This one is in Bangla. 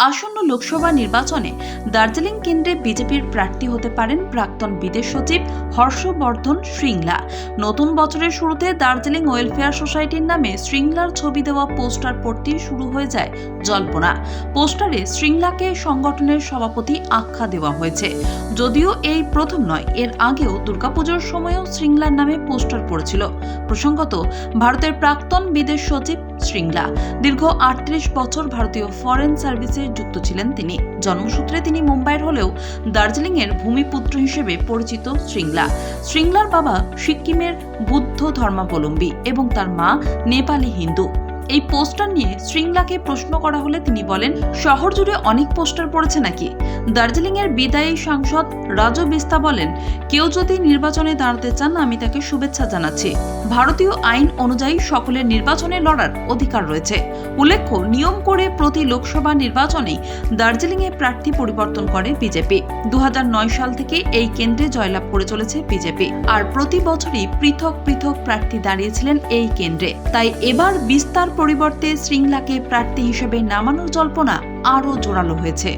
আসন্ন লোকসভা নির্বাচনে দার্জিলিং কেন্দ্রে বিজেপির প্রার্থী হতে পারেন প্রাক্তন বিদেশ সচিব হর্ষবর্ধন শৃঙ্গলা নতুন বছরের শুরুতে দার্জিলিং ওয়েলফেয়ার সোসাইটির নামে শৃঙ্গলার ছবি দেওয়া পোস্টার পড়তেই শুরু হয়ে যায় জল্পনা। পোস্টারে শৃঙ্গলাকে সংগঠনের সভাপতি আখ্যা দেওয়া হয়েছে। যদিও এই প্রথম নয়, এর আগেও দুর্গাপুজোর সময়ও শৃঙ্গলার নামে পোস্টার পড়েছিল। প্রসঙ্গত, ভারতের প্রাক্তন বিদেশ সচিব শৃঙ্গলা দীর্ঘ আটত্রিশ বছর ভারতীয় ফরেন সার্ভিসে যুক্ত ছিলেন তিনি। জন্মসূত্রে তিনি মুম্বাইয়ের হলেও দার্জিলিংয়ের ভূমিপুত্র হিসেবে পরিচিত শৃঙ্গলা। শৃঙ্গলার বাবা সিকিমের বুদ্ধ ধর্মাবলম্বী এবং তার মা নেপালি হিন্দু। এই পোস্টার নিয়ে শৃঙ্গলাকে প্রশ্ন করা হলে তিনি বলেন, শহর জুড়ে অনেক পোস্টার পড়েছে নাকি? দার্জিলিংয়ের বিদায়ী সাংসদ রাজু বিস্তা বলেন, কেউ যদি নির্বাচনে দাঁড়াতে চান, আমি তাকে শুভেচ্ছা জানাচ্ছি। ভারতীয় আইন অনুযায়ী সকলের নির্বাচনে লড়ার অধিকার রয়েছে। উল্লেখ্য, নিয়ম করে প্রতি লোকসভা নির্বাচনেই দার্জিলিংয়ে প্রার্থী পরিবর্তন করে বিজেপি। দু হাজার নয় সাল থেকে এই কেন্দ্রে জয়লাভ করে চলেছে বিজেপি। আর প্রতি বছরই পৃথক পৃথক প্রার্থী দাঁড়িয়েছিলেন এই কেন্দ্রে। তাই এবার বিস্তার পরিবর্তে শৃঙ্গলাকে প্রার্থী হিসেবে নামানোর জল্পনা আরও জোরালো হয়েছে।